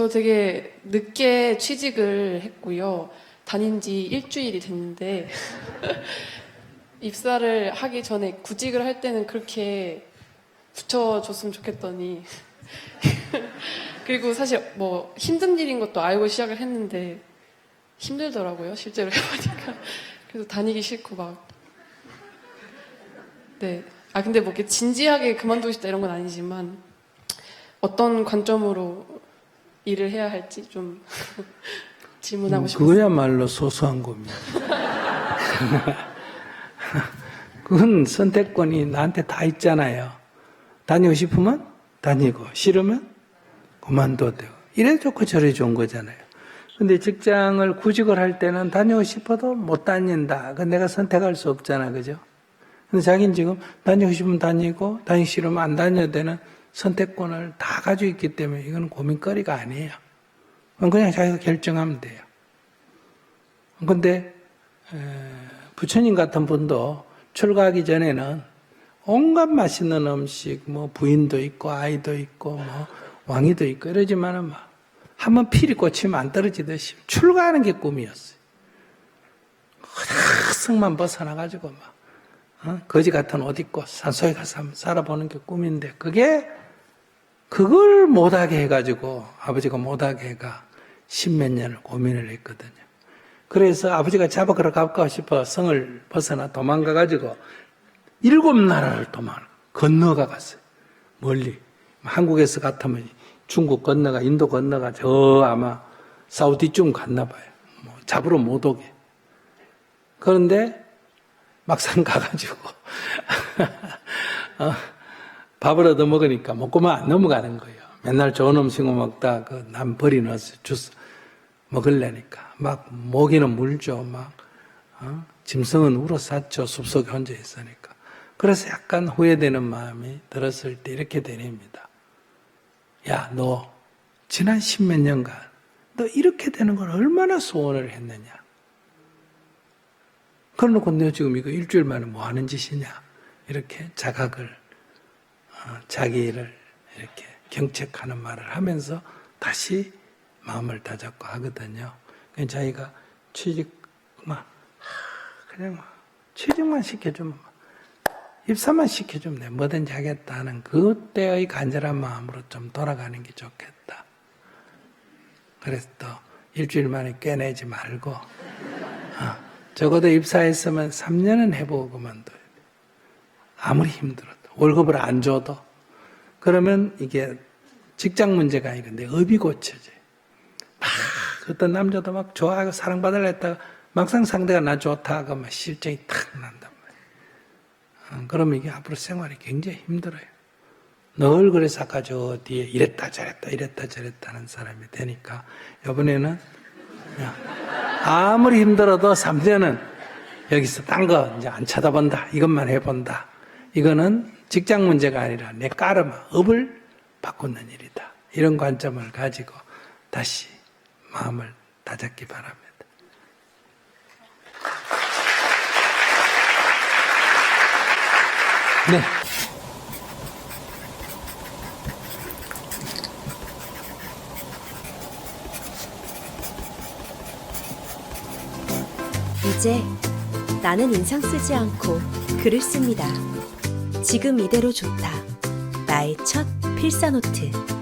저 되게 늦게 취직을 했고요. 다닌 지 일주일이 됐는데, 입사를 하기 전에 구직을 할 때는 그렇게 붙여줬으면 좋겠더니, 그리고 사실 뭐 힘든 일인 것도 알고 시작을 했는데, 힘들더라고요, 실제로 해보니까. 그래서 다니기 싫고 막. 네. 아, 근데 뭐 이렇게 진지하게 그만두고 싶다 이런 건 아니지만, 어떤 관점으로 일을 해야 할지 좀 질문하고 싶어요. 그거야말로 소소한 겁니다. 그건 선택권이 나한테 다 있잖아요. 다니고 싶으면 다니고, 싫으면 그만둬도 되고. 이래 좋고 저래 좋은 거잖아요. 근데 직장을 구직을 할 때는 다니고 싶어도 못 다닌다. 그 내가 선택할 수 없잖아. 그죠? 근데 자기는 지금 다니고 싶으면 다니고, 다니기 싫으면 안 다녀도 되는 선택권을 다 가지고 있기 때문에 이건 고민거리가 아니에요. 그냥 자기가 결정하면 돼요. 근데 에, 부처님 같은 분도 출가하기 전에는 온갖 맛있는 음식, 뭐 부인도 있고 아이도 있고 뭐 왕이도 있고 이러지만은 막 한번 필이 꽂히면 안 떨어지듯이 출가하는 게 꿈이었어요. 성만 벗어나가지고 막 어? 거지 같은 옷 입고 산속에 가서 살아보는 게 꿈인데 그게 그걸 못하게 해가지고 아버지가 못하게 해가 십몇 년을 고민을 했거든요. 그래서 아버지가 잡아가러 갈까 싶어 성을 벗어나 도망가가지고 일곱 나라를 도망 건너가 갔어요. 멀리. 한국에서 같으면 중국 건너가 인도 건너가 저 아마 사우디쯤 갔나 봐요. 뭐 잡으러 못 오게. 그런데 막상 가가지고 어, 밥을 얻어 먹으니까 먹고만 안 넘어가는 거예요. 맨날 좋은 음식을 먹다 그 남 버리는 주스 먹으려니까 막 모기는 물죠. 막 어? 짐승은 울어 쌌죠. 숲속에 혼자 있으니까. 그래서 약간 후회되는 마음이 들었을 때 이렇게 되립니다. 야, 너 지난 십몇 년간 너 이렇게 되는 걸 얼마나 소원을 했느냐? 그러놓고 너 지금 이거 일주일 만에 뭐 하는 짓이냐? 이렇게 자각을, 어, 자기를 이렇게 경책하는 말을 하면서 다시 마음을 다잡고 하거든요. 자기가 취직만, 그냥 막 취직만 시켜주면, 입사만 시켜주면 내 뭐든지 하겠다 하는 그때의 간절한 마음으로 좀 돌아가는 게 좋겠다. 그래서 또 일주일 만에 꿰내지 말고, 어, 적어도 입사했으면 3년은 해보고 그만둬야 돼. 아무리 힘들어도. 월급을 안 줘도. 그러면 이게 직장 문제가 아니는데 업이 고쳐져요. 막 어떤 남자도 막 좋아하고 사랑받으려 했다가 막상 상대가 나 좋다 하고 막 실정이 탁 난단 말이에요. 어, 그러면 이게 앞으로 생활이 굉장히 힘들어요. 늘 그래서 아까 저 뒤에 이랬다 저랬다 이랬다 저랬다 하는 사람이 되니까 이번에는 아무리 힘들어도 3년은 여기서 딴 거 이제 안 쳐다본다. 이것만 해본다. 이거는 직장 문제가 아니라 내 까르마, 업을 바꾸는 일이다. 이런 관점을 가지고 다시 마음을 다잡기 바랍니다. 네. 이제 나는 인상 쓰지 않고 글을 씁니다. 지금 이대로 좋다. 나의 첫 필사노트.